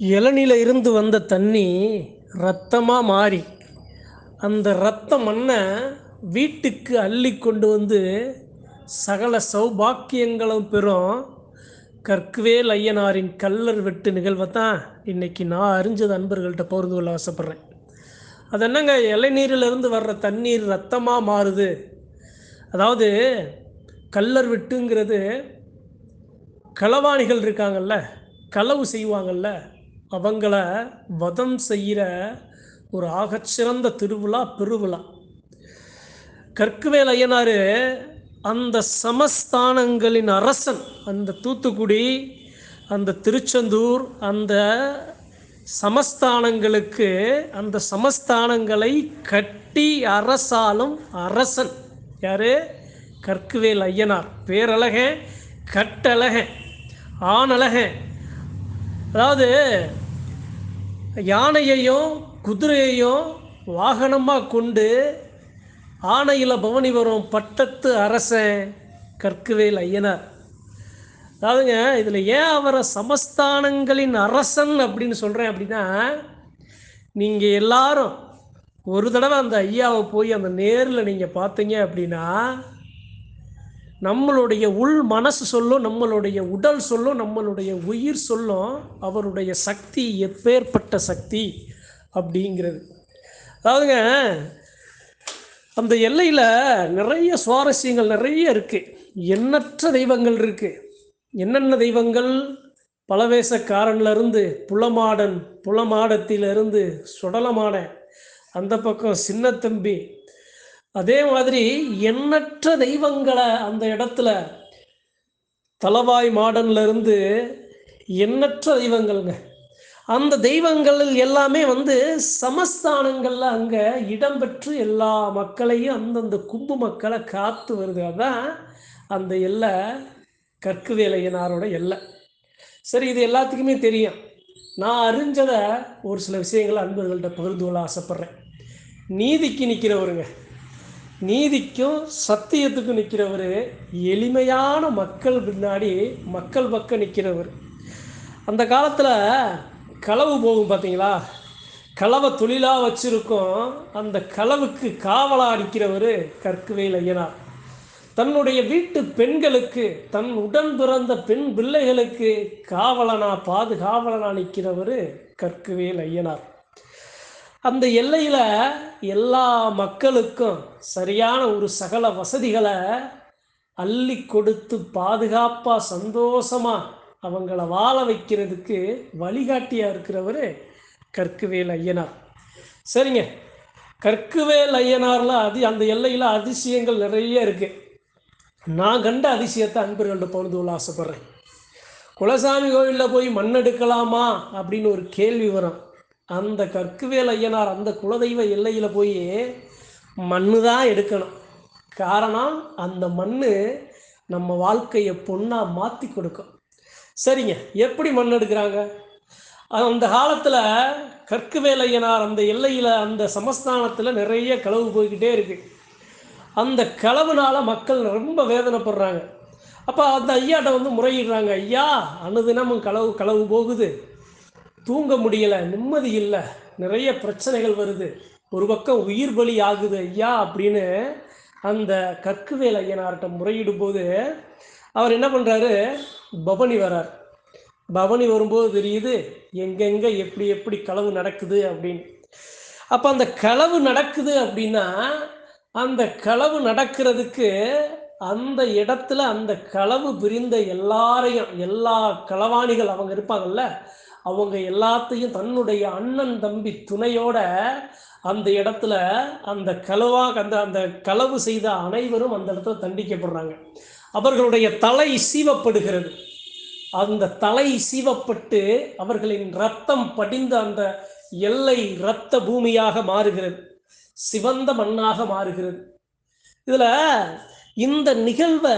இளநில இருந்து வந்த தண்ணி ரத்தமாக மாறி அந்த ரத்த மண்ணை வீட்டுக்கு அள்ளி கொண்டு வந்து சகல சௌபாக்கியங்களும் பெறும். கற்குவேல் ஐயனாரின் கல்லர் வெட்டு நிகழ்வை தான் இன்றைக்கி நான் அறிஞ்சது அன்பர்கள்ட்ட போகிறது கொள்ள ஆசைப்பட்றேன். அது என்னங்க இளநீரிலிருந்து வர்ற தண்ணீர் ரத்தமாக மாறுது? அதாவது கல்லர் வெட்டுங்கிறது களவாணிகள் இருக்காங்கல்ல களவு செய்வாங்கல்ல அவங்கள வதம் செய்கிற ஒரு ஆகச்சிறந்த திருவிழா பெருவிழா. கற்குவேல் ஐயனார் அந்த சமஸ்தானங்களின் அரசன் அந்த தூத்துக்குடி அந்த திருச்செந்தூர் அந்த சமஸ்தானங்களுக்கு அந்த சமஸ்தானங்களை கட்டி அரசாலும் அரசன். யாரு? கற்குவேல் ஐயனார். பேரழகன் கட்டழகன் ஆணழகன். அதாவது யானையையும் குதிரையையும் வாகனமாக கொண்டு ஆணையில் பவனி வரும் பட்டத்து அரசன் கற்குவேல் ஐயனார். அதாவதுங்க இதில் ஏன் அவரை சமஸ்தானங்களின் அரசன் அப்படின்னு சொல்கிறேன் அப்படின்னா நீங்கள் எல்லாரும் ஒரு தடவை அந்த ஐயாவை போய் அந்த நேரில் நீங்கள் பார்த்தீங்க அப்படின்னா நம்மளுடைய உள் மனசு சொல்லும் நம்மளுடைய உடல் சொல்லும் நம்மளுடைய உயிர் சொல்லும் அவருடைய சக்தி எப்பேற்பட்ட சக்தி அப்படிங்கிறது. அதாவதுங்க அந்த எல்லையில் நிறைய சுவாரஸ்யங்கள் நிறைய இருக்குது எண்ணற்ற தெய்வங்கள் இருக்குது என்னென்ன தெய்வங்கள்? பலவேசக்காரன்லேருந்து புலமாடன் புலமாடத்திலிருந்து சுடலமாடன் அந்த பக்கம் சின்னத்தம்பி அதே மாதிரி எண்ணற்ற தெய்வங்களை அந்த இடத்துல தலவாய் மாடன்ல இருந்து எண்ணற்ற தெய்வங்கள்ங்க. அந்த தெய்வங்கள் எல்லாமே வந்து சமஸ்தானங்கள்ல அங்க இடம்பெற்று எல்லா மக்களையும் அந்தந்த கும்பு மக்களை காத்து வருது. அதான் அந்த எல்லை கற்கு வேலையனாரோட எல்லை. சரி இது எல்லாத்துக்குமே தெரியும். நான் அறிஞ்சதை ஒரு சில விஷயங்களை அன்பர்கள்ட்ட பகிர்ந்து கொள்ள ஆசைப்பட்றேன். நீதிக்கு நிற்கிறவருங்க நீதிக்கும் சத்தியத்துக்கும் நிற்கிறவர் எளிமையான மக்கள் பின்னாடி மக்கள் பக்கம் நிற்கிறவர். அந்த காலத்தில் களவு போகும் பார்த்தீங்களா களவை தொழிலாக வச்சுருக்கோம். அந்த களவுக்கு காவலாக நிற்கிறவர் கற்குவேல் ஐயனார் தன்னுடைய வீட்டு பெண்களுக்கு தன் உடன் பிறந்த பெண் பிள்ளைகளுக்கு காவலனா பாதுகாவலனா நிற்கிறவர் கற்குவேல் ஐயனார். அந்த எல்லையில் எல்லா மக்களுக்கும் சரியான ஒரு சகல வசதிகளை அள்ளி கொடுத்து பாதுகாப்பாக சந்தோஷமாக அவங்கள வாழ வைக்கிறதுக்கு வழிகாட்டியாக இருக்கிறவர் கற்குவேல் ஐயனார். சரிங்க. கற்குவேல் ஐயனாரில் அது அந்த எல்லையில் அதிசயங்கள் நிறைய இருக்குது நான் கண்ட அதிசயத்தை அன்பர்கள்ட்ட பகிர்ந்து கொள்ள ஆசைப்பட்றேன். குலசாமி கோவிலில் போய் மண் எடுக்கலாமா அப்படின்னு ஒரு கேள்வி வரும். அந்த கற்குவேல் ஐயனார் அந்த குலதெய்வ எல்லையில் போய் மண்ணு தான் எடுக்கணும். காரணம் அந்த மண் நம்ம வாழ்க்கையை பொண்ணாக மாற்றி கொடுக்கும். சரிங்க எப்படி மண் எடுக்கிறாங்க? அந்த காலத்தில் கற்குவேலையனார் அந்த எல்லையில் அந்த சமஸ்தானத்தில் நிறைய களவு போய்கிட்டே இருக்குது அந்த களவுனால மக்கள் ரொம்ப வேதனைப்படுறாங்க. அப்போ அந்த ஐயாட்ட வந்து முறையிடுறாங்க ஐயா அனுதினமும் களவு களவு போகுது. தூங்க முடியலை நிம்மதி இல்லை. நிறைய பிரச்சனைகள் வருது. ஒரு பக்கம் உயிர் பலி ஆகுது ஐயா அப்படின்னு அந்த கற்குவேல் ஐயனார்கிட்ட முறையிடும் போது அவர் என்ன பண்ணுறாரு பவனி வரார் பவனி வரும்போது தெரியுது எங்கெங்கே எப்படி எப்படி களவு நடக்குது அப்படின்னு. அப்போ அந்த களவு நடக்குது அப்படின்னா அந்த களவு நடக்கிறதுக்கு அந்த இடத்துல அந்த களவு பிரிந்த எல்லாரையும் எல்லா களவாணிகள் அவங்க இருப்பாங்கல்ல அவங்க எல்லாத்தையும் தன்னுடைய அண்ணன் தம்பி துணையோட அந்த இடத்துல அந்த களவா அந்த அந்த களவு செய்த அனைவரும் அந்த இடத்துல தண்டிக்கப்படுறாங்க. அவர்களுடைய தலை சீவப்படுகிறது. அந்த தலை சீவப்பட்டு அவர்களின் ரத்தம் படிந்த அந்த எல்லை இரத்த பூமியாக மாறுகிறது. சிவந்த மண்ணாக மாறுகிறது. இதில் இந்த நிகழ்வை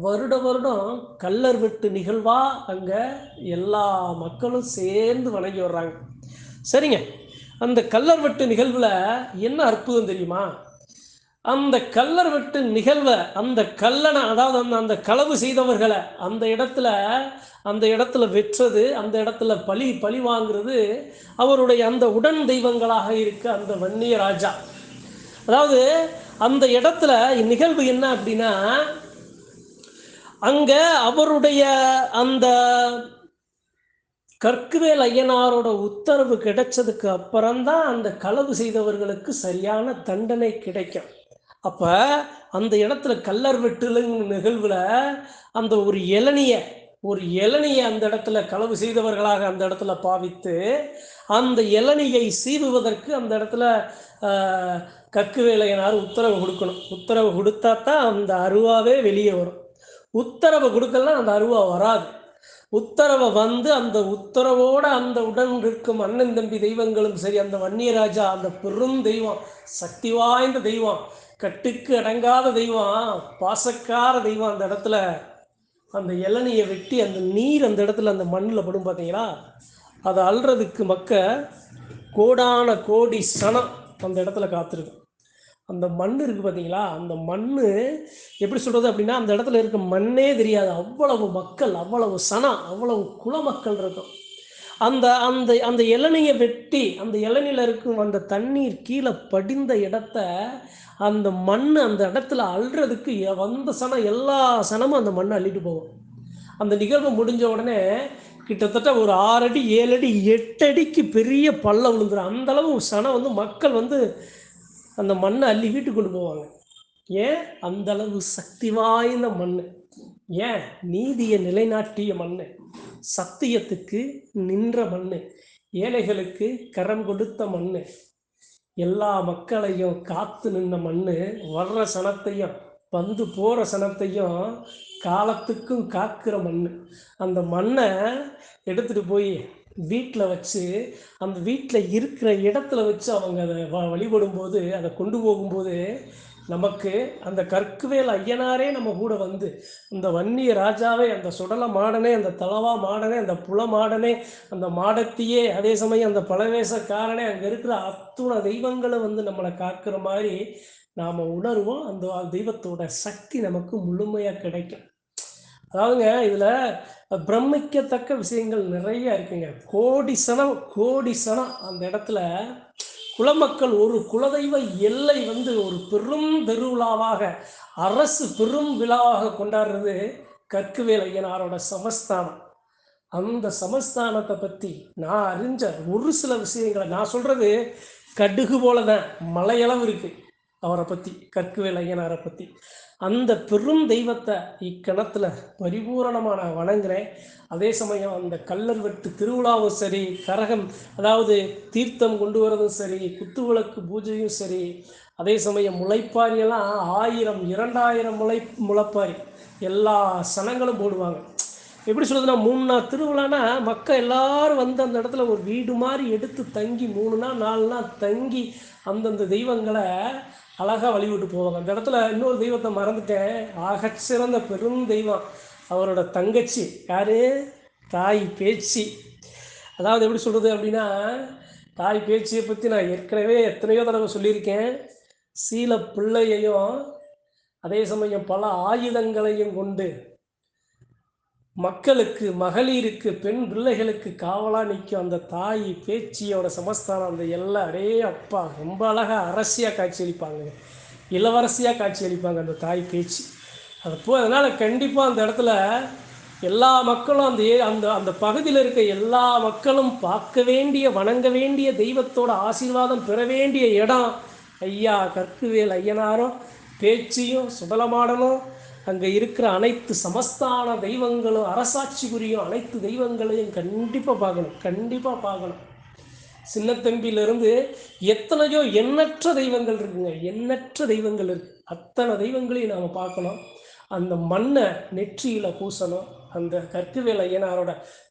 வருட வருடம் கல்லர் வெட்டு நிகழ்வா அங்கே எல்லா மக்களும் சேர்ந்து வணங்கி வர்றாங்க. சரிங்க. அந்த கல்லர் வெட்டு நிகழ்வில் என்ன அற்புதம் தெரியுமா? அந்த கல்லர் வெட்டு நிகழ்வை அந்த கல்லனை அதாவது அந்த அந்த களவு செய்தவர்களை அந்த இடத்துல அந்த இடத்துல வெற்றது அந்த இடத்துல பழி பழி வாங்குறது அவருடைய அந்த உடன் தெய்வங்களாக இருக்க அந்த வன்னிய ராஜா. அதாவது அந்த இடத்துல நிகழ்வு என்ன அப்படின்னா அங்க அவருடைய அந்த கற்குவேல் ஐயனாரோட உத்தரவு கிடைச்சதுக்கு அப்புறம்தான் அந்த களவு செய்தவர்களுக்கு சரியான தண்டனை கிடைக்கும். அப்ப அந்த இடத்துல கல்லர் வெட்டுலுங்க நிகழ்வுல அந்த ஒரு இளநிய ஒரு இளநியை அந்த இடத்துல களவு செய்தவர்களாக அந்த இடத்துல பாவித்து அந்த இளநியை சீவுவதற்கு அந்த இடத்துல கக்கு கற்குவேலையனார் உத்தரவு கொடுக்கணும். உத்தரவு கொடுத்தா தான் அந்த அருவாவே வெளியே வரும். உத்தரவு கொடுக்கலாம் அந்த அருவா வராது. உத்தரவை வந்து அந்த உத்தரவோடு அந்த உடன் இருக்கும் அண்ணன் தம்பி தெய்வங்களும் சரி அந்த வன்னியராஜா அந்த பெரும் தெய்வம் சக்தி வாய்ந்த தெய்வம் கட்டுக்கு அடங்காத தெய்வம் பாசக்கார தெய்வம் அந்த இடத்துல அந்த இளநியை வெட்டி அந்த நீர் அந்த இடத்துல அந்த மண்ணில் படும் பார்த்தீங்களா அதை அல்றதுக்கு மக்க கோடான கோடி சனம் அந்த இடத்துல காத்திருக்கும் அந்த மண் இருக்குது பார்த்தீங்களா அந்த மண் எப்படி சொல்கிறது அப்படின்னா அந்த இடத்துல இருக்க மண்ணே தெரியாது. அவ்வளவு மக்கள் அவ்வளவு சனம் அவ்வளவு குலமக்கள் இருக்கும். அந்த அந்த அந்த இளநியை வெட்டி அந்த இளநியில் இருக்கும் அந்த தண்ணீர் கீழே படிந்த இடத்த அந்த மண் அந்த இடத்துல அள்ளுறதுக்கு எ- வந்த சனம் எல்லா சனமும் அந்த மண்ணை அள்ளிட்டு போகும். அந்த நிகழ்வு முடிஞ்ச உடனே கிட்டத்தட்ட ஒரு ஆறு அடி ஏழு அடி எட்டு அடிக்கு பெரிய பள்ளம் விழுந்துரும். அந்தளவு சனம் வந்து மக்கள் வந்து அந்த மண்ணை அள்ளி வீட்டுக்கு கொண்டு போவாங்க. ஏன்? அந்த அளவு சக்தி வாய்ந்த மண் ஏன்? நீதியை நிலைநாட்டிய மண் சத்தியத்துக்கு நின்ற மண் ஏழைகளுக்கு கரம் கொடுத்த மண் எல்லா மக்களையும் காத்து நின்ற மண் வர்ற சனத்தையும் வந்து போகிற சனத்தையும் காலத்துக்கும் காக்கிற மண் அந்த மண்ணை எடுத்துட்டு போய் வீட்டில் வச்சு அந்த வீட்டில் இருக்கிற இடத்துல வச்சு அவங்க அதை வ வழிபடும்போது அதை கொண்டு போகும்போது நமக்கு அந்த கற்குவேல் ஐயனாரே நம்ம கூட வந்து அந்த வன்னிய ராஜாவே அந்த சுடல மாடனே அந்த தலவா மாடனே அந்த புல மாடனே அந்த மாடத்தியே அதே சமயம் அந்த பழவேசக்காரனே அங்கே இருக்கிற அத்துணை தெய்வங்களை வந்து நம்மளை காக்கிற மாதிரி நாம் உணர்வோம். அந்த தெய்வத்தோட சக்தி நமக்கு முழுமையாக கிடைக்கும். அதாவதுங்க இதில் பிரமிக்கத்தக்க விஷயங்கள் நிறைய இருக்குங்க. கோடி சனம் கோடி சனம் அந்த இடத்துல குலமக்கள் ஒரு குலதெய்வ எல்லை வந்து ஒரு பெரும் திருவிழாவாக அரசு பெரும் விழாவாக கொண்டாடுறது கற்குவேல் ஐயனாரோட சமஸ்தானம். அந்த சமஸ்தானத்தை பற்றி நான் அறிஞ்ச ஒரு சில விஷயங்களை நான் சொல்கிறது கடுகு போல தான் மலையளவு இருக்குது அவரை பற்றி கற்குவேல் ஐயனாரை பற்றி அந்த பெரும் தெய்வத்தை இக்கணத்தில் பரிபூரணமாக நான் வணங்குறேன். அதே சமயம் அந்த கல்லர் வெட்டு திருவிழாவும் சரி கரகம் அதாவது தீர்த்தம் கொண்டு வரதும் சரி குத்துவிளக்கு பூஜையும் சரி அதே சமயம் முளைப்பாரியெல்லாம் ஆயிரம் இரண்டாயிரம் முளை முளைப்பாரி எல்லா சனங்களும் போடுவாங்க. எப்படி சொல்றதுன்னா மூணு நாள் திருவிழானா மக்கள் எல்லாரும் வந்து அந்த இடத்துல ஒரு வீடு மாதிரி எடுத்து தங்கி மூணு நாள் நாலு நாள் தங்கி அந்தந்த தெய்வங்களை அழகாக வழிவிட்டு போவாங்க. அந்த இடத்துல இன்னொரு தெய்வத்தை மறந்துட்டேன். ஆகச் சிறந்த பெரும் தெய்வம். அவரோட தங்கச்சி. யாரு? தாய் பேச்சு. அதாவது எப்படி சொல்கிறது அப்படின்னா தாய் பேச்சியை பற்றி நான் ஏற்கனவே எத்தனையோ தடவை சொல்லியிருக்கேன். சீல பிள்ளையையும் அதே சமயம் பல ஆயுதங்களையும் கொண்டு மக்களுக்கு மகளிருக்கு பெண் பிள்ளைகளுக்கு காவலாக நிற்கும் அந்த தாய் பேச்சியோட சமஸ்தானம் அந்த எல்லாம் அரே அப்பா ரொம்ப அழகாக அரசியாக காட்சியளிப்பாங்க. இளவரசியாக காட்சியளிப்பாங்க அந்த தாய் பேச்சு. அது போ அதனால் கண்டிப்பாக அந்த இடத்துல எல்லா மக்களும் அந்த அந்த அந்த பகுதியில் இருக்க எல்லா மக்களும் பார்க்க வேண்டிய வணங்க வேண்டிய தெய்வத்தோட ஆசீர்வாதம் பெற வேண்டிய இடம் ஐயா கற்குவேல் ஐயனாரும் பேச்சியும் சுடலமாடனும் அங்கே இருக்கிற அனைத்து சமஸ்தான தெய்வங்களும் அரசாட்சிக்குரியும் அனைத்து தெய்வங்களையும் கண்டிப்பாக பார்க்கணும் கண்டிப்பாக பார்க்கணும். சின்னத்தம்பியிலிருந்து எத்தனையோ எண்ணற்ற தெய்வங்கள் இருக்குங்க எண்ணற்ற தெய்வங்கள் இருக்கு. அத்தனை தெய்வங்களையும் நாம் பார்க்கணும். அந்த மண்ணை நெற்றியில் பூசணும். அந்த கற்குவேல ஐயனாரோட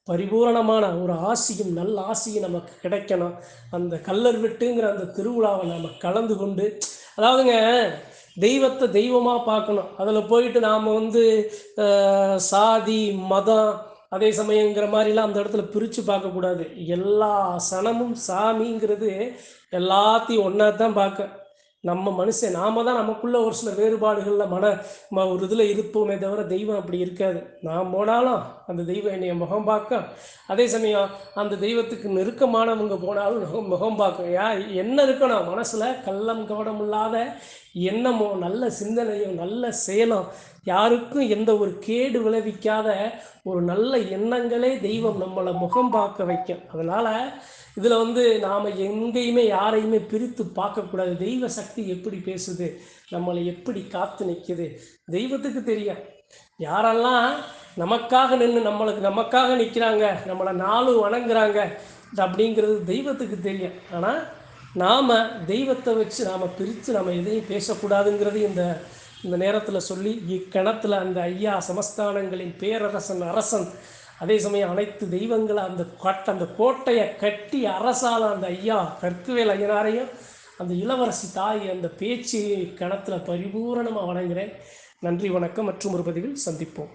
பரிபூரணமான ஒரு ஆசியும் நல்ல ஆசியும் நமக்கு கிடைக்கணும். அந்த கல்லர் வெட்டுங்கிற அந்த திருவிழாவை நாம் கலந்து கொண்டு அதாவதுங்க தெய்வத்தை தெய்வமாக பார்க்கணும். அதில் போயிட்டு நாம் வந்து சாதி மதம் அதே சமயங்கிற மாதிரிலாம் அந்த இடத்துல பிரித்து பார்க்கக்கூடாது. எல்லா சனமும் சாமிங்கிறது எல்லாத்தையும் ஒன்றா தான் பார்க்க. நம்ம மனுஷன் நாம தான் நமக்குள்ள ஒரு சில வேறுபாடுகளில் மன ஒரு இதில் இருப்போமே தவிர தெய்வம் அப்படி இருக்காது. நான் போனாலும் அந்த தெய்வம் என்னைய முகம் பார்க்க அதே சமயம் அந்த தெய்வத்துக்கு நெருக்கமானவங்க போனாலும் முகம் முகம் பார்க்கும். யா என்ன இருக்கணும்? மனசில் கள்ளம் கவனம் இல்லாத எண்ணமோ நல்ல சிந்தனையும் நல்ல செயலும் யாருக்கும் எந்த ஒரு கேடு விளைவிக்காத ஒரு நல்ல எண்ணங்களே தெய்வம் நம்மளை முகம் பார்க்க வைக்கும். அதனால் இதில் வந்து நாம் எங்கேயுமே யாரையுமே பிரித்து பார்க்கக்கூடாது. தெய்வ சக்தி எப்படி பேசுது? நம்மளை எப்படி காத்து நிற்குது தெய்வத்துக்கு தெரியும். யாரெல்லாம் நமக்காக நின்று நம்மளுக்கு நமக்காக நிற்கிறாங்க நம்மளை நாளும் வணங்குறாங்க அப்படிங்கிறது தெய்வத்துக்கு தெரியும். ஆனால் நாம் தெய்வத்தை வச்சு நாம் பிரித்து நம்ம எதையும் பேசக்கூடாதுங்கிறது இந்த இந்த நேரத்தில் சொல்லி இக்கணத்தில் அந்த ஐயா சமஸ்தானங்களின் பேரரசன் அரசன் அதே சமயம் அனைத்து தெய்வங்களை அந்த கட்ட அந்த கோட்டையை கட்டி அரசால் அந்த ஐயா கற்குவேல் ஐயனாரையும் அந்த இளவரசி தாய் அந்த பேச்சு கணத்தில் பரிபூரணமாக வணங்குகிறேன் நன்றி வணக்கம் மற்றும் ஒரு பதிவில் சந்திப்போம்.